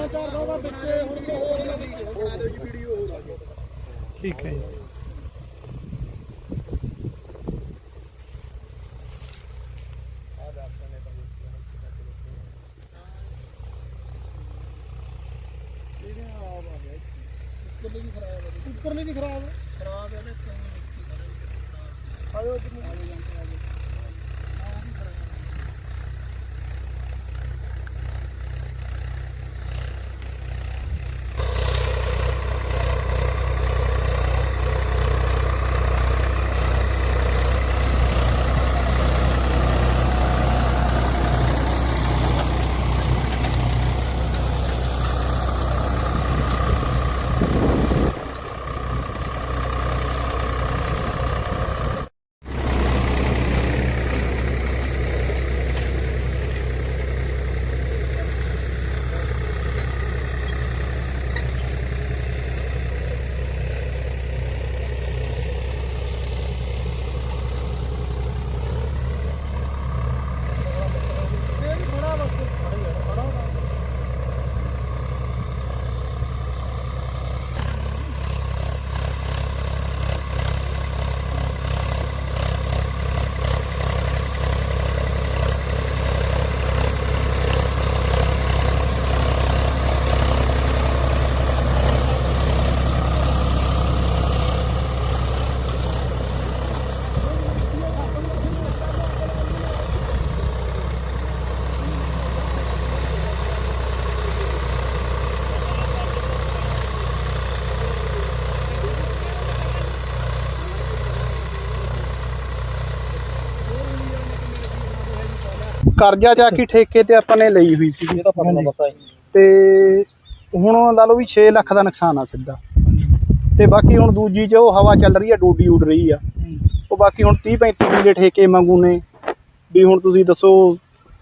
5-400 ਦਾ ਵਿੱਚੇ ਹੁਣ ਤਾਂ ਹੋਰ ਨਾ ਠੀਕ ਹੈ ਜੀ। ਉੱਪਰਲੇ ਵੀ ਖਰਾਬ ਹੈ। ਖਰਾਬ ਹੈ ਆਇਓ ਇੱਧਰ ਕਰਜ਼ਾ ਜਾ ਕੇ ਠੇਕੇ ਤੇ ਆਪਾਂ ਨੇ ਲਈ ਹੋਈ ਸੀ ਇਹ ਤਾਂ ਪਤਾ ਪਤਾ ਜੀ ਤੇ ਹੁਣ ਲਾ ਲਓ ਵੀ 6 ਲੱਖ ਦਾ ਨੁਕਸਾਨ ਆ ਸਿੱਧਾ। ਤੇ ਬਾਕੀ ਹੁਣ ਦੂਜੀ ਚ ਉਹ ਹਵਾ ਚੱਲ ਰਹੀ ਆ ਡੋਡੀ ਉੱਡ ਰਹੀ ਆ। ਉਹ ਬਾਕੀ ਹੁਣ 30 35 ਕਿੱਲੇ ਠੇਕੇ ਮੰਗੂ ਨੇ। ਵੀ ਹੁਣ ਤੁਸੀਂ ਦੱਸੋ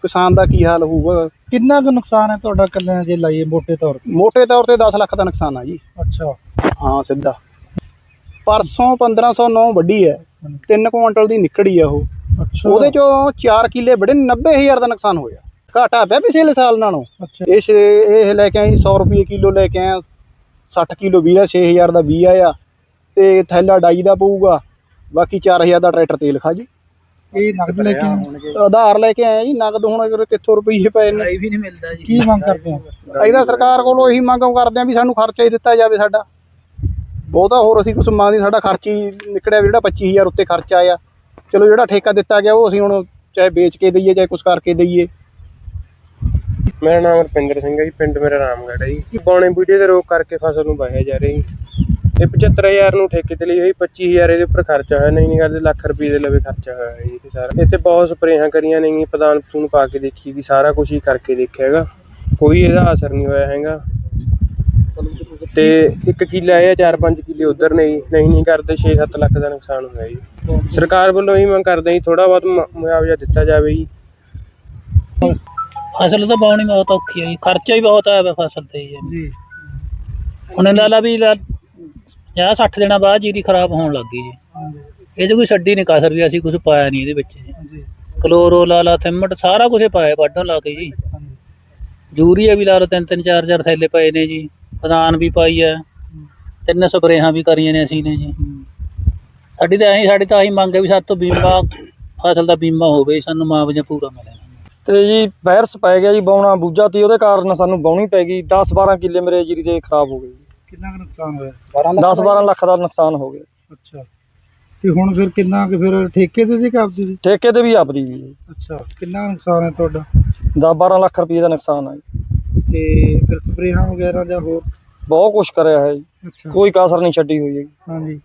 ਕਿਸਾਨ ਦਾ ਕੀ ਹਾਲ ਹੋਊਗਾ? ਕਿੰਨਾ ਕੁ ਨੁਕਸਾਨ ਹੈ ਤੁਹਾਡਾ ਕੱਲਿਆਂ ਜੇ ਲਾਈਏ ਮੋਟੇ ਤੌਰ ਤੇ? ਮੋٹے ਤੌਰ ਤੇ 10 ਲੱਖ ਦਾ ਨੁਕਸਾਨ ਆ ਜੀ। ਅੱਛਾ। ਹਾਂ ਸਿੱਧਾ। ਪਰਸੋਂ 1509 ਵੱਡੀ ਹੈ। 3 ਕੁਇੰਟਲ ਦੀ ਨਿਕੜੀ ਆ ਉਹ। ਉਹਦੇ ਚੋਂ 4 ਕਿੱਲੇ ਬੜੇ 90000 ਦਾ ਨੁਕਸਾਨ ਹੋਇਆ। ਘਾਟਾ ਪਿਆ ਪਿਛਲੇ ਸਾਲ ਨਾਲੋਂ। ਇਹ ਇਹ ਲੈ ਕੇ ਆਈ 100 ਰੁਪਏ ਕਿਲੋ ਲੈ ਕੇ ਆਇਆ 60 ਕਿਲੋ ਵੀਹ ਦਾ 6000 ਦਾ ਵੀਹ ਆਇਆ ਤੇ ਥੈਲਾ ਡਾਈ ਦਾ ਪਊਗਾ ਬਾਕੀ 4000 ਦਾ ਟਰੈਕਟਰ ਤੇਲ ਖਾ ਜੀ ਇਹ ਨਗਦ ਲੈ ਕੇ ਆਏ? ਆਧਾਰ ਲੈ ਕੇ ਆਏ ਜੀ ਨਗਦ ਹੁਣ ਅਗਰ ਕਿੱਥੋਂ ਰੁਪਏ ਪਏ ਨੇ। ਵੀ ਨਹੀਂ ਮਿਲਦਾ ਜੀ। ਕੀ ਮੰਗ ਕਰਦੇ ਅਸੀਂ ਤਾਂ ਸਰਕਾਰ ਕੋਲੋਂ ਇਹੀ ਮੰਗ ਕਰਦੇ ਆ ਵੀ ਸਾਨੂੰ ਖਰਚਾ ਹੀ ਦਿੱਤਾ ਜਾਵੇ ਸਾਡਾ। ਬਹੁਤਾ ਹੋਰ ਅਸੀਂ ਕੁਛ ਮੰਗਦੇ ਸਾਡਾ ਖਰਚ ਹੀ ਨਿਕੜਿਆ ਵੀ ਜਿਹੜਾ 25000 ਉੱਤੇ ਖਰਚਾ ਆਇਆ। ਚਲੋ ਜਿਹੜਾ ਠੇਕਾ ਦਿੱਤਾ ਗਿਆ ਉਹ ਅਸੀਂ ਹੁਣ ਚਾਹੇ ਵੇਚ ਕੇ ਦਈਏ, ਚਾਹੇ ਕੁਛ ਕਰਕੇ ਦਈਏ। ਮੇਰਾ ਨਾਮ ਰਪਿੰਦਰ ਸਿੰਘ ਹੈ ਜੀ, ਪਿੰਡ ਮੇਰਾ ਰਾਮਗੜ੍ਹ ਹੈ ਜੀ। ਪੌਣੇ ਬੂਟੇ ਦੇ ਰੋਕ ਕਰਕੇ ਫਸਲ ਨੂੰ ਵਾਹਿਆ ਜਾ ਰਿਹਾ ਜੀ। ਇਹ 75000 ਨੂੰ ਠੇਕੇ ਤੇ ਲਈ ਹੋਈ 25000 ਇਹਦੇ ਉੱਪਰ ਖਰਚਾ ਹੋਇਆ, ਨਹੀਂ ਨਹੀਂ ਕਰਦੇ ਲੱਖ ਰੁਪਏ ਦੇ ਲਵੇ ਖਰਚਾ ਹੋਇਆ ਜੀ ਤੇ ਸਾਰਾ। ਇੱਥੇ ਬਹੁਤ ਸਪਰੇਹਾਂ ਕਰੀਆਂ ਨੇ ਜੀ ਪ੍ਰਧਾਨ ਨੂੰ ਪਾ ਕੇ ਦੇਖੀ ਵੀ ਸਾਰਾ ਕੁਝ ਹੀ ਕਰਕੇ ਦੇਖਿਆ ਹੈਗਾ। ਕੋਈ ਇਹਦਾ ਅਸਰ ਨਹੀਂ ਹੋਇਆ ਹੈਗਾ। ਤੇ ਇੱਕ ਕਿੱਲਾ ਇਹ 4-5 ਕਿੱਲੇ ਉਧਰ ਨੇ ਜੀ। ਨਹੀਂ ਨਹੀਂ ਕਰਦੇ 6-7 ਲੱਖ ਦਾ ਨੁਕਸਾਨ ਹੋਇਆ ਜੀ। ਸਰਕਾਰ ਵੱਲੋਂ ਇਹੀ ਮੰਗ ਕਰਦੇ ਜੀ ਥੋੜਾ ਬਹੁਤ ਮੁ- ਮੁਆਵਜ਼ਾ ਦਿੱਤਾ ਜਾਵੇ ਜੀ। ਫਸਲ ਤਾਂ ਬਾਉਣੀ ਬਹੁਤ ਔਖੀ ਹੈ ਜੀ ਖਰਚਾ ਹੀ ਬਹੁਤ ਆਇਆ ਵਾ ਫਸਲ ਤੇ ਜੀ। ਜੀ। ਹੁਣ ਲਾ ਲਾ ਵੀ ਲਾ 60 ਦਿਨਾਂ ਬਾਅਦ ਜੀਰੀ ਖਰਾਬ ਹੋਣ ਲੱਗ ਗਈ ਜੀ। ਇਹਦੇ ਕੋਈ ਛੱਡੀ ਨਹੀਂ ਕਸਰ ਵੀ ਅਸੀਂ ਕੁਝ ਪਾਇਆ ਨਹੀਂ ਇਹਦੇ ਵਿੱਚ ਜੀ। ਕਲੋਰੋ ਲਾ ਲਾ ਥਿਮਟ ਸਾਰਾ ਕੁਝ ਪਾਇਆ ਵੱਢਣ ਲਾ ਕੇ ਜੀ। ਯੂਰੀਆ ਵੀ ਲਾ ਲਓ ਤਿੰਨ ਤਿੰਨ ਚਾਰ ਚਾਰ ਥੈਲੇ ਪਏ ਨੇ ਜੀ। ਪ੍ਰਧਾਨ ਵੀ ਪਾਈ ਹੈ। ਤਿੰਨ ਸਪਰੇਹਾਂ ਵੀ ਕਰੀਆਂ ਨੇ ਅਸੀਂ ਨੇ ਜੀ। ਸਾਡੀ ਤਾਂ ਐਂ ਸਾਡੀ ਤਾਂ ਆਹੀ ਮੰਗ ਹੈ ਵੀ ਸਾਡੇ ਤੋਂ ਬੀਮਾ ਫਸਲ ਦਾ ਬੀਮਾ ਹੋਵੇ ਸਾਨੂੰ ਮੁਆਵਜ਼ਾ ਪੂਰਾ ਮਿਲੇ। ਤੇ ਜੀ ਵਾਇਰਸ ਪੈ ਗਿਆ ਜੀ ਬਾਉਣਾ ਬੂਜਾ ਤੇ ਉਹਦੇ ਕਾਰਨ ਸਾਨੂੰ ਬਾਉਣੀ ਪੈ ਗਈ। 10 12 ਕਿੱਲੇ ਮੇਰੇ ਜੀਰੀ ਦੇ ਖਰਾਬ ਹੋ ਗਏ ਕਿੰਨਾ ਕੁ ਨੁਕਸਾਨ ਹੋਇਆ? 10 12 ਲੱਖ ਦਾ ਨੁਕਸਾਨ ਹੋ ਗਿਆ। ਅੱਛਾ। ਤੇ ਹੁਣ ਫਿਰ ਕਿੰਨਾ ਕੁ ਫਿਰ ਠੇਕੇ ਤੇ ਸੀ ਕਾਬਜੀ ਦੀ? ਠੇਕੇ ਤੇ ਵੀ ਆਪਦੀ ਵੀ ਜੀ। ਅੱਛਾ ਕਿੰਨਾ ਕੁ ਨੁਕਸਾਨ ਹੈ ਤੁਹਾਡਾ? 10 12 ਲੱਖ ਰੁਪਏ ਦਾ ਨੁਕਸਾਨ ਆ ਜੀ। ਤੇ ਫਿਰ ਸਪਰੇਹਾਂ ਵਗੈਰਾ ਜਾਂ ਹੋਰ? ਬਹੁਤ ਕੁਝ ਕਰਿਆ ਹੈ ਜੀ। ਕੋਈ ਕਸਰ ਨਹੀਂ ਛੱਡੀ ਹੋਈ ਹੈਗੀ। ਹਾਂਜੀ।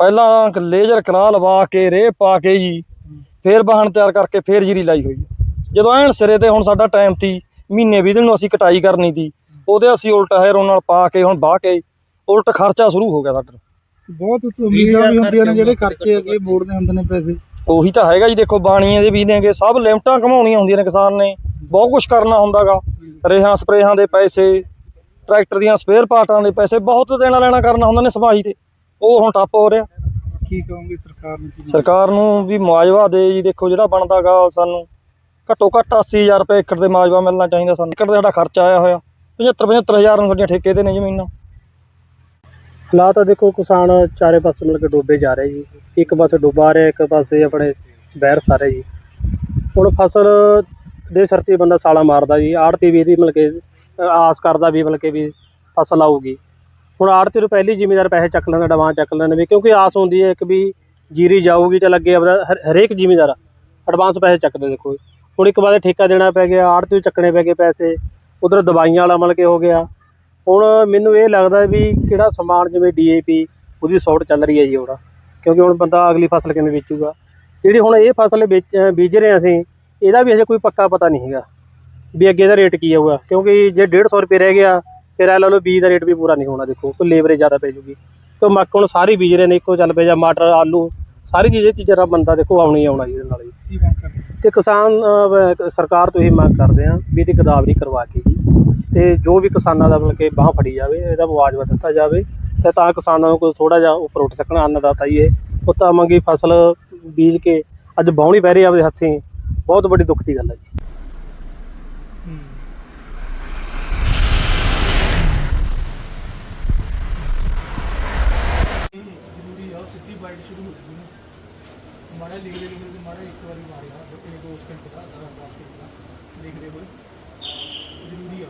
ਪਹਿਲਾਂ ਲੇਜ਼ਰ ਕਰਾ ਲਵਾ ਕੇ ਰੇ ਪਾ ਕੇ ਜੀ ਫੇਰ ਬਾਹਣ ਤਿਆਰ ਕਰਕੇ ਫੇਰ ਜੀਰੀ ਲਾਈ ਹੋਈ। ਜਦੋਂ ਐਨ ਸਿਰੇ ਤੇ ਹੁਣ ਸਾਡਾ ਟਾਈਮ ਤੀ ਮਹੀਨੇ ਵੀਹ ਦਿਨ ਨੂੰ ਅਸੀਂ ਕਟਾਈ ਕਰਨੀ ਤੀ ਉਹਦੇ ਅਸੀਂ ਉਲਟ ਹੈਰੋ ਨਾਲ ਪਾ ਕੇ ਹੁਣ ਬਾਹ ਕੇ ਉਲਟ ਖਰਚਾ ਸ਼ੁਰੂ ਹੋ ਗਿਆ ਸਾਡਾ। ਬਹੁਤ ਉਮੀਦਾਂ ਵੀ ਹੁੰਦੀਆਂ ਨੇ ਜਿਹੜੇ ਖਰਚੇ ਅੱਗੇ ਮੋੜਨੇ ਹੁੰਦੇ ਨੇ ਪੈਸੇ। ਉਹੀ ਤਾਂ ਹੈਗਾ ਜੀ ਦੇਖੋ ਬਾਣੀਆਂ ਦੇ ਵੀ ਦੇਂਗੇ ਸਭ ਲਿਮਟਾਂ ਕਮਾਉਣੀਆਂ ਹੁੰਦੀਆਂ ਨੇ ਕਿਸਾਨ ਨੇ ਬਹੁਤ ਕੁਝ ਕਰਨਾ ਹੁੰਦਾਗਾ। ਰੇਹਾਂ ਸਪਰੇਹਾਂ ਦੇ ਪੈਸੇ ਟਰੈਕਟਰ ਦੀਆਂ ਸਪੇਅਰ ਪਾਰਟਾਂ ਦੇ ਪੈਸੇ ਬਹੁਤ ਦੇਣਾ ਲੈਣਾ ਕਰਨਾ ਹੁੰਦਾ ਨੇ ਸਫ਼ਾਈ ਤੇ। ਉਹ ਹੁਣ ਠੱਪ ਹੋ ਰਿਹਾ। ਕੀ ਕਹੋਗੇ ਸਰਕਾਰ ਨੂੰ ਕੀ ਸਰਕਾਰ ਨੂੰ ਵੀ ਮੁਆਵਜ਼ਾ ਦੇ ਜੀ ਦੇਖੋ ਜਿਹੜਾ ਬਣਦਾਗਾ ਸਾਨੂੰ ਘੱਟੋ ਘੱਟ 80000 ਰੁਪਏ ਏਕੜ ਦੇ ਮੁਆਵਜ਼ਾ ਮਿਲਣਾ ਚਾਹੀਦਾ ਸਾਨੂੰ। ਏਕੜ ਦਾ ਸਾਡਾ ਖਰਚਾ ਆਇਆ ਹੋਇਆ। 75 75000 ਨੂੰ ਸਾਡੀਆਂ ਠੇਕੇ ਤੇ ਨੇ ਜ਼ਮੀਨਾਂ। ਹਾਲਾਤ ਤਾਂ ਦੇਖੋ ਕਿਸਾਨ ਚਾਰੇ ਪਾਸੇ ਮਿਲ ਕੇ ਡੋਬੇ ਜਾ ਰਹੇ ਜੀ। ਇੱਕ ਪਾਸੇ ਡੁੱਬਾ ਰਿਹਾ ਇੱਕ ਪਾਸੇ ਆਪਣੇ ਬਹਿਰ ਸਾਰੇ ਜੀ। ਹੁਣ ਫਸਲ ਦੇ ਸਿਰ ਤੇ ਬੰਦਾ ਸਾਲਾ ਮਾਰਦਾ ਜੀ। ਆੜਤੀ ਵੀ ਇਹਦੀ ਮਿਲ ਕੇ ਅ, ਆਸ ਕਰਦਾ ਵੀ ਮਿਲ ਕੇ ਵੀ ਫਸਲ ਆਊਗੀ। ਹੁਣ ਆੜਤੀ ਨੂੰ ਪਹਿਲੀ ਜ਼ਿਮੀਦਾਰ ਪੈਸੇ ਚੱਕ ਲੈਂਦਾ ਐਡਵਾਂਸ ਚੱਕ ਲੈਂਦੇ ਵੀ, ਕਿਉਂਕਿ ਆਸ ਹੁੰਦੀ ਹੈ ਇੱਕ ਵੀ ਜੀਰੀ ਜਾਊਗੀ ਤਾਂ ਲੱਗੇ ਆਪਦਾ ਹਰ- ਹਰੇਕ ਜ਼ਿਮੀਦਾਰ ਐਡਵਾਂਸ ਪੈਸੇ ਚੱਕਦੇ ਦੇਖੋ। ਹੁਣ ਇੱਕ ਵਾਰ ਠੇਕਾ ਦੇਣਾ ਪੈ ਗਿਆ, ਆੜਤੀ ਨੂੰ ਚੱਕਣੇ ਪੈ ਗਏ ਪੈਸੇ, ਉਧਰ ਦਵਾਈਆਂ ਵਾਲਾ ਮਿਲ ਕੇ ਹੋ ਗਿਆ। ਹੁਣ ਮੈਨੂੰ ਇਹ ਲੱਗਦਾ ਵੀ ਕਿਹੜਾ ਸਮਾਨ ਜਿਵੇਂ ਡੀਏਪੀ ਉਹਦੀ ਸੌਟ ਚੱਲ ਰਹੀ ਹੈ ਜੀ ਹੁਣ, ਕਿਉਂਕਿ ਹੁਣ ਬੰਦਾ ਅਗਲੀ ਫਸਲ ਕਿਵੇਂ ਵੇਚੂਗਾ। ਜਿਹੜੀ ਹੁਣ ਇਹ ਫਸਲ ਵੇਚ ਅਹ ਬੀਜ ਰਹੇ ਹਾਂ ਅਸੀਂ, ਇਹਦਾ ਵੀ ਅਜੇ ਕੋਈ ਪੱਕਾ ਪਤਾ ਨਹੀਂ ਹੈਗਾ, ਵੀ ਅੱਗੇ ਦਾ ਰੇਟ ਕੀ ਆਊਗਾ। ਕਿਉਂਕਿ ਜੇ 150 ਰੁਪਏ ਰਹਿ ਗਿਆ ਫਿਰ ਇਹ ਲਾ ਲਓ ਬੀਜ ਦਾ ਰੇਟ ਵੀ ਪੂਰਾ ਨਹੀਂ ਹੋਣਾ ਦੇਖੋ ਕੋਈ ਲੇਬਰੇ ਜ਼ਿਆਦਾ ਪੈ ਜੂਗੀ। ਤੇ ਮੱਕ ਹੁਣ ਸਾਰੀ ਬੀਜ ਰਹੇ ਨੇ ਇੱਕੋ ਚੱਲ ਪਏ ਜਾਂ ਮਟਰ ਆਲੂ ਸਾਰੀ ਚੀਜ਼ ਚੀਜ਼ਾਂ ਦਾ ਬੰਦਾ ਦੇਖੋ ਆਉਣੀ ਆਉਣਾ ਜੀ ਇਹਦੇ ਨਾਲ ਜੀ। ਤੇ ਕਿਸਾਨ ਸਰਕਾਰ ਤੋਂ ਇਹ ਮੰਗ ਕਰਦੇ ਆ ਵੀ ਇਹਦੀ ਗਦਾਵਰੀ ਕਰਵਾ ਕੇ ਜੀ। ਤੇ ਜੋ ਵੀ ਕਿਸਾਨਾਂ ਦਾ ਮਤਲਬ ਕਿ ਬਾਹ ਫੜੀ ਜਾਵੇ ਇਹਦਾ ਮੁਆਵਜ਼ਾ ਦਿੱਤਾ ਜਾਵੇ ਤੇ ਤਾਂ ਕਿਸਾਨਾਂ ਨੂੰ ਕੋਈ ਥੋੜਾ ਜਿਹਾ ਉੱਪਰ ਉੱਠ ਸਕਣ ਅੰਨਦਾਤਾ ਹੀ ਇਹ। ਉੱਤਾ ਮੰਗੀ ਫਸਲ ਬੀਜ ਕੇ ਅੱਜ ਬਾਉਣੀ ਪੈ ਰਹੀ ਆਪਦੇ ਹੱਥੀਂ। ਬਹੁਤ ਵੱਡੀ ਦੁੱਖ ਦੀ ਗੱਲ ਹੈ ਜੀ ਜ਼ਰੂਰੀ ਆ ਸਿੱਧੀ ਬਾਈਟ ਸ਼ੁਰੂ ਹੋ ਜੂਗੀ ਨਾ ਮਾੜਾ ਲਿਖਦੇ ਲਿਖਦੇ ਤੇ ਮਾੜਾ ਇੱਕ ਵਾਰੀ ਮਾਰਿਆ ਇਹ ਦੋ ਸਕਿੰਟ ਦਾ 10 ਸਕਿੰਟ ਦਾ ਲਿਖਦੇ ਹੋਏ ਜ਼ਰੂਰੀ ਆ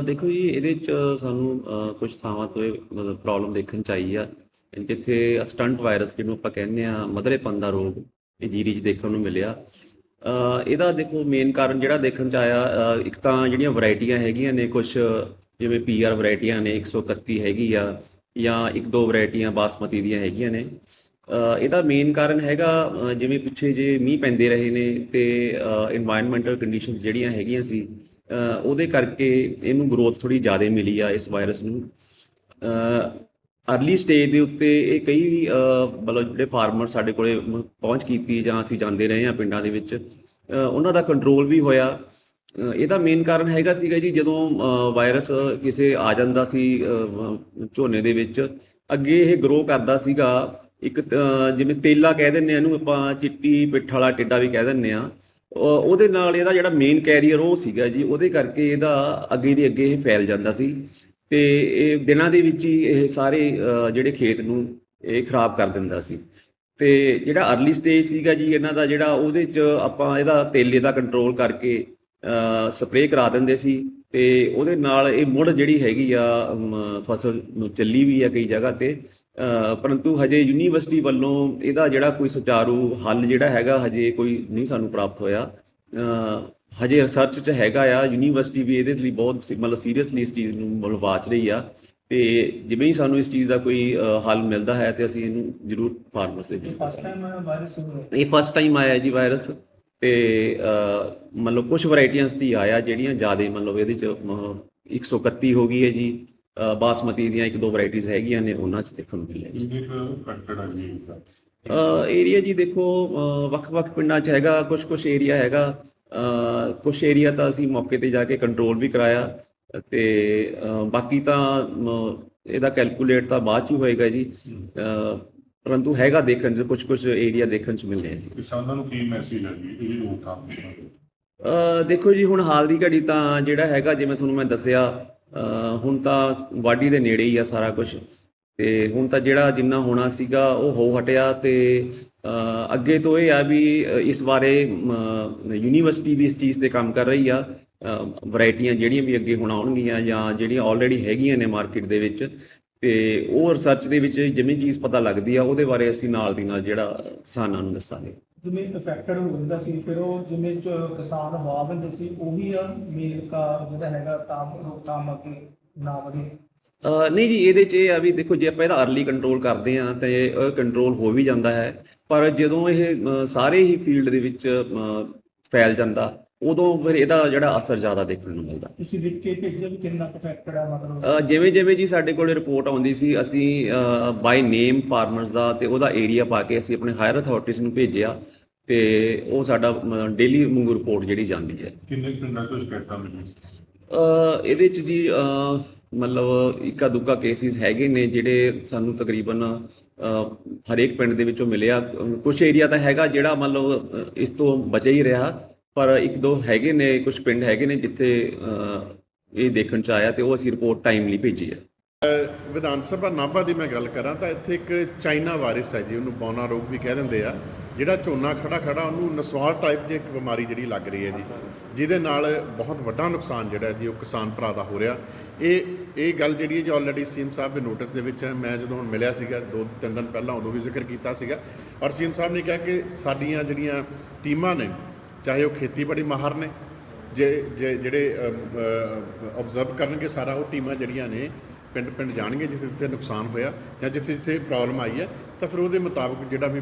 ਦੇਖੋ ਜੀ ਇਹਦੇ ਚ ਸਾਨੂੰ ਅ, ਕੁਝ ਥਾਵਾਂ ਤੋਂ ਇਹ ਮਤਲਬ ਪ੍ਰੋਬਲਮ ਦੇਖਣ ਚ ਆਈ ਆ। ਜਿੱਥੇ ਸਟੰਟ ਵਾਇਰਸ ਜਿਹਨੂੰ ਆਪਾਂ ਕਹਿੰਦੇ ਆ ਮਧਰੇਪਨ ਦਾ ਰੋਗ। ਇਹ ਜੀਰੀ 'ਚ ਦੇਖਣ ਨੂੰ ਮਿਲਿਆ। ਇਹਦਾ ਦੇਖੋ ਮੇਨ ਕਾਰਨ ਜਿਹੜਾ ਦੇਖਣ 'ਚ ਆਇਆ ਇੱਕ ਤਾਂ ਜਿਹੜੀਆਂ ਵੈਰਾਈਟੀਆਂ ਹੈਗੀਆਂ ਨੇ ਕੁਝ ਜਿਵੇਂ ਪੀਆਰ ਵੈਰਾਈਟੀਆਂ ਨੇ 131 ਹੈਗੀ ਆ, ਜਾਂ ਇੱਕ ਦੋ ਵੈਰਾਈਟੀਆਂ ਬਾਸਮਤੀ ਦੀਆਂ ਹੈਗੀਆਂ ਨੇ। ਇਹਦਾ ਮੇਨ ਕਾਰਨ ਹੈਗਾ ਜਿਵੇਂ ਪਿੱਛੇ ਜੇ ਮੀਂਹ ਪੈਂਦੇ ਰਹੇ ਨੇ ਤੇ এনवायरमेंटਲ ਕੰਡੀਸ਼ਨਸ ਜਿਹੜੀਆਂ ਹੈਗੀਆਂ ਸੀ ਉਹਦੇ ਕਰਕੇ ਇਹਨੂੰ ਗਰੋਥ ਥੋੜੀ ਜ਼ਿਆਦਾ ਮਿਲੀ ਆ ਇਸ ਵਾਇਰਸ ਨੂੰ। ਅਰਲੀ ਸਟੇਜ ਦੇ ਉੱਤੇ ਇਹ ਕਈ ਵੀ ਮਤਲਬ ਜਿਹੜੇ ਫਾਰਮਰ ਸਾਡੇ ਕੋਲੇ ਪਹੁੰਚ ਕੀਤੀ ਜਾਂ ਅਸੀਂ ਜਾਂਦੇ ਰਹੇ ਹਾਂ ਪਿੰਡਾਂ ਦੇ ਵਿੱਚ ਉਹਨਾਂ ਦਾ ਕੰਟਰੋਲ ਵੀ ਹੋਇਆ। ਇਹਦਾ ਮੇਨ ਕਾਰਨ ਹੈਗਾ ਸੀਗਾ ਜੀ ਜਦੋਂ ਵਾਇਰਸ ਕਿਸੇ ਆ ਜਾਂਦਾ ਸੀ ਝੋਨੇ ਦੇ ਵਿੱਚ, ਅੱਗੇ ਇਹ ਗਰੋ ਕਰਦਾ ਸੀਗਾ। ਇੱਕ ਜਿਵੇਂ ਤੇਲਾ ਕਹਿ ਦਿੰਨੇ ਆ ਇਹਨੂੰ ਆਪਾਂ, ਚਿੱਟੀ ਪਿੱਠ ਵਾਲਾ ਟਿੱਡਾ ਵੀ ਕਹਿ ਦਿੰਨੇ ਆ ਉਹਦੇ ਨਾਲ ਇਹਦਾ ਜਿਹੜਾ ਮੇਨ ਕੈਰੀਅਰ ਉਹ ਸੀਗਾ ਜੀ, ਉਹਦੇ ਕਰਕੇ ਇਹਦਾ ਅੱਗੇ ਦੀ ਅੱਗੇ ਇਹ ਫੈਲ ਜਾਂਦਾ ਸੀ। ਤੇ ਇਹ ਦਿਨਾਂ ਦੇ ਵਿੱਚ ਹੀ ਇਹ ਸਾਰੇ ਜਿਹੜੇ ਖੇਤ ਨੂੰ ਇਹ ਖਰਾਬ ਕਰ ਦਿੰਦਾ ਸੀ। ਤੇ ਜਿਹੜਾ ਅਰਲੀ ਸਟੇਜ ਸੀਗਾ ਜੀ, ਇਹਨਾਂ ਦਾ ਜਿਹੜਾ ਉਹਦੇ ਚ ਆਪਾਂ ਇਹਦਾ ਤੇਲੇ ਦਾ ਕੰਟਰੋਲ ਕਰਕੇ ਸਪਰੇਅ ਕਰਾ ਦਿੰਦੇ ਸੀ ਤੇ ਉਹਦੇ ਨਾਲ ਇਹ ਮੁੜ ਜਿਹੜੀ ਹੈਗੀ ਆ ਫਸਲ ਨੂੰ ਚੱਲੀ ਵੀ ਆ ਕਈ ਜਗ੍ਹਾ ਤੇ ਪਰੰਤੂ ਹਜੇ ਯੂਨੀਵਰਸਿਟੀ ਵੱਲੋਂ ਇਹਦਾ ਜਿਹੜਾ ਕੋਈ ਸੁਚਾਰੂ ਹੱਲ ਜਿਹੜਾ ਹੈਗਾ, ਹਜੇ ਕੋਈ ਨਹੀਂ ਸਾਨੂੰ ਪ੍ਰਾਪਤ ਹੋਇਆ। ਹਜੇ ਰਿਸਰਚ ਚ ਹੈਗਾ ਆ ਯੂਨੀਵਰਸਿਟੀ ਵੀ ਇਹਦੇ ਲਈ ਬਹੁਤ ਸੀ- ਮਤਲਬ ਸੀਰੀਅਸਲੀ ਇਸ ਚੀਜ਼ ਨੂੰ ਮਤਲਬ ਵਾਚ ਰਹੀ ਆ। ਤੇ ਜਿਵੇਂ ਹੀ ਸਾਨੂੰ ਇਸ ਚੀਜ਼ ਦਾ ਕੋਈ ਹੱਲ ਮਿਲਦਾ ਹੈ ਤੇ ਅਸੀਂ ਇਹਨੂੰ ਜ਼ਰੂਰ ਫਾਰਮਰਸ ਦੇ ਵਿੱਚ ਫਸਟ ਟਾਈਮ ਵਾਇਰਸ ਹੋਇਆ ਇਹ ਫਸਟ ਟਾਈਮ ਆਇਆ ਜੀ ਵਾਇਰਸ ਤੇ ਮਤਲਬ ਕੁਝ ਵੈਰਾਈਟੀਆਂ ਦੀ ਆਇਆ ਜਿਹੜੀਆਂ ਜ਼ਿਆਦਾ ਮਤਲਬ ਇਹਦੇ ਚ ਅ, 131 ਹੋ ਗਈ ਹੈ ਜੀ। ਬਾਸਮਤੀ ਦੀਆਂ ਇੱਕ ਦੋ ਵੈਰਾਈਟੀਆਂ ਹੈਗੀਆਂ ਨੇ ਉਹਨਾਂ ਚ ਦੇਖਣ ਨੂੰ ਮਿਲਿਆ ਜੀ। ਏਰੀਆ ਜੀ। ਦੇਖੋ ਵੱਖ-ਵੱਖ ਪਿੰਡਾਂ 'ਚ ਹੈਗਾ ਕੁਝ-ਕੁਝ ਏਰੀਆ ਹੈਗਾ। ਕੁਝ ਏਰੀਆ ਤਾਂ ਅਸੀਂ ਮੌਕੇ ਤੇ ਜਾ ਕੇ ਕੰਟਰੋਲ ਵੀ ਕਰਾਇਆ ਤੇ ਬਾਕੀ ਤਾਂ ਇਹਦਾ ਕੈਲਕੂਲੇਟ ਤਾਂ ਬਾਅਦ 'ਚ ਹੀ ਹੋਏਗਾ ਜੀ। ਪਰੰਤੂ ਹੈਗਾ ਦੇਖਣ 'ਚ ਕੁਝ-ਕੁਝ ਏਰੀਆ ਦੇਖਣ 'ਚ ਮਿਲ ਰਿਹਾ ਜੀ। ਕਿਸਾਨਾਂ ਨੂੰ ਕੀ ਮੈਸੇਜ ਹੈ ਜੀ ਇਹਦੀ ਰੋਕਥਾਮ ਦੇਖੋ ਜੀ ਹੁਣ ਹਾਲ ਦੀ ਘੜੀ ਤਾਂ ਜਿਹੜਾ ਹੈਗਾ ਜਿਵੇਂ ਤੁਹਾਨੂੰ ਮੈਂ ਦੱਸਿਆ ਹੁਣ ਤਾਂ ਵਾਢੀ ਦੇ ਨੇੜੇ ਹੀ ਆ ਸਾਰਾ ਕੁਝ ਤੇ ਹੁਣ ਤਾਂ ਜਿਹੜਾ ਜਿੰਨਾ ਹੋਣਾ ਸੀਗਾ ਉਹ ਹੋ ਹਟਿਆ ਤੇ ਅੱਗੇ ਤੋਂ ਇਹ ਆ ਵੀ ਇਸ ਬਾਰੇ ਯੂਨੀਵਰਸਿਟੀ ਵੀ ਇਸ ਚੀਜ਼ ਤੇ ਕੰਮ ਕਰ ਰਹੀ ਆ। ਵੈਰਾਈਟੀਆਂ ਜਿਹੜੀਆਂ ਵੀ ਅੱਗੇ ਹੁਣ ਆਉਣਗੀਆਂ ਜਾਂ ਜਿਹੜੀਆਂ ਆਲਰੇਡੀ ਹੈਗੀਆਂ ਨੇ ਮਾਰਕੀਟ ਦੇ ਵਿੱਚ, ਤੇ ਉਹ ਰਿਸਰਚ ਦੇ ਵਿੱਚ ਜਿਵੇਂ ਚੀਜ਼ ਪਤਾ ਲੱਗਦੀ ਆ, ਉਹਦੇ ਬਾਰੇ ਅਸੀਂ ਨਾਲ ਦੀ ਨਾਲ ਜਿਹੜਾ ਕਿਸਾਨਾਂ ਨੂੰ ਦੱਸਾਂਗੇ। ਜਿਵੇਂ ਇਫੈਕਟਡ ਹੋ ਜਾਂਦਾ ਸੀ, ਫਿਰ ਉਹ ਜਿਵੇਂ ਕਿਸਾਨ ਵਾਹ ਬੰਦੇ ਸੀ, ਉਹੀ ਆ ਕਾ ਜਿਹੜਾ ਹੈਗਾ, ਤਾਂ ਰੋਕਥਾਮ ਅੱਗੇ ਨਾ ਵਧੇ। ਨਹੀਂ ਜੀ ਇਹਦੇ 'ਚ ਇਹ ਆ ਵੀ ਦੇਖੋ ਜੇ ਆਪਾਂ ਇਹਦਾ ਅਰਲੀ ਕੰਟਰੋਲ ਕਰਦੇ ਆ ਤੇ ਇਹ ਕੰਟਰੋਲ ਹੋ ਵੀ ਜਾਂਦਾ ਹੈ। ਪਰ ਜਦੋਂ ਇਹ ਸਾਰੇ ਹੀ ਫੀਲਡ ਦੇ ਵਿੱਚ ਫੈਲ ਜਾਂਦਾ ਉਦੋਂ ਫਿਰ ਇਹਦਾ ਜਿਹੜਾ ਅਸਰ ਜ਼ਿਆਦਾ ਦੇਖਣ ਨੂੰ ਮਿਲਦਾ। ਤੁਸੀਂ ਲਿਖ ਕੇ ਭੇਜਿਆ ਵੀ ਕਿੰਨਾ ਇਫੈਕਟਡ ਆ ਮਤਲਬ? ਜਿਵੇਂ ਜਿਵੇਂ ਜੀ ਸਾਡੇ ਕੋਲ ਰਿਪੋਰਟ ਆਉਂਦੀ ਸੀ ਅਸੀਂ ਬਾਈ ਨੇਮ ਫਾਰਮਰਸ ਦਾ ਤੇ ਉਹਦਾ ਏਰੀਆ ਪਾ ਕੇ ਅਸੀਂ ਆਪਣੇ ਹਾਇਰ ਅਥਾਰਟੀਜ਼ ਨੂੰ ਭੇਜਿਆ ਤੇ ਉਹ ਸਾਡਾ ਡੇਲੀ ਵਾਂਗੂ ਰਿਪੋਰਟ ਜਿਹੜੀ ਜਾਂਦੀ ਹੈ। ਕਿੰਨੇ ਪਿੰਡਾਂ ਤੋਂ ਸ਼ਿਕਾਇਤਾਂ ਮਿਲੀਆਂ? ਅ, ਇਹਦੇ ਚ ਜੀ ਮਤਲਬ ਇੱਕਾ ਦੁੱਕਾ ਕੇਸਿਸ ਹੈਗੇ ਨੇ ਜਿਹੜੇ ਸਾਨੂੰ ਤਕਰੀਬਨ ਹਰੇਕ ਪਿੰਡ ਦੇ ਵਿੱਚੋਂ ਮਿਲਿਆ। ਕੁਝ ਏਰੀਆ ਤਾਂ ਹੈਗਾ ਜਿਹੜਾ ਮਤਲਬ ਇਸ ਤੋਂ ਬਚਿਆ ਹੀ ਰਿਹਾ, ਪਰ ਇੱਕ ਦੋ ਹੈਗੇ ਨੇ ਕੁਝ ਪਿੰਡ ਹੈਗੇ ਨੇ ਜਿੱਥੇ ਇਹ ਦੇਖਣ ਚ ਆਇਆ ਤੇ ਉਹ ਅਸੀਂ ਰਿਪੋਰਟ ਟਾਈਮਲੀ ਭੇਜੀ ਹੈ ਵਿਧਾਨ ਸਭਾ ਨਾਭਾ ਦੀ ਮੈਂ ਗੱਲ ਕਰਾਂ ਤਾਂ ਇੱਥੇ ਇੱਕ ਚਾਈਨਾ ਵਾਇਰਸ ਹੈ ਜੀ, ਉਹਨੂੰ ਬੌਨਾ ਰੋਗ ਵੀ ਕਹਿ ਦਿੰਦੇ ਆ। ਜਿਹੜਾ ਝੋਨਾ ਖੜਾ ਖੜਾ, ਉਹਨੂੰ ਨਸਵਾਲ ਟਾਈਪ ਦੀ ਇੱਕ ਬਿਮਾਰੀ ਜਿਹੜੀ ਲੱਗ ਰਹੀ ਹੈ ਜੀ। ਜਿਹਦੇ ਨਾਲ ਬਹੁਤ ਵੱਡਾ ਨੁਕਸਾਨ ਜਿਹੜਾ ਜੀ, ਉਹ ਕਿਸਾਨ ਭਰਾ ਦਾ ਹੋ ਰਿਹਾ। ਇਹ ਇਹ ਗੱਲ ਜਿਹੜੀ ਹੈ ਜੀ ਆਲਰੇਡੀ ਸੀਐਮ ਸਾਹਿਬ ਦੇ ਨੋਟਿਸ ਦੇ ਵਿੱਚ ਹੈ। ਮੈਂ ਜਦੋਂ ਹੁਣ ਮਿਲਿਆ ਸੀਗਾ ਦੋ ਤਿੰਨ ਦਿਨ ਪਹਿਲਾਂ ਉਦੋਂ ਵੀ ਜ਼ਿਕਰ ਕੀਤਾ ਸੀਗਾ। ਔਰ ਸੀਐਮ ਸਾਹਿਬ ਨੇ ਕਿਹਾ ਕਿ ਸਾਡੀਆਂ ਜਿਹੜੀਆਂ ਟੀਮਾਂ ਨੇ, ਚਾਹੇ ਉਹ ਖੇਤੀਬਾੜੀ ਮਾਹਰ ਨੇ, ਜੇ, ਜੇ- ਜਿਹੜੇ ਆਬਜ਼ਰਵ ਕਰਨਗੇ ਸਾਰਾ, ਉਹ ਟੀਮਾਂ ਜਿਹੜੀਆਂ ਨੇ ਪਿੰਡ ਪਿੰਡ ਜਾਣਗੇ ਜਿੱਥੇ ਜਿੱਥੇ ਨੁਕਸਾਨ ਹੋਇਆ ਜਾਂ ਜਿੱਥੇ ਜਿੱਥੇ ਪ੍ਰੋਬਲਮ ਆਈ ਹੈ, ਤਾਂ ਫਿਰ ਉਹਦੇ ਮੁਤਾਬਕ ਜਿਹੜਾ ਵੀ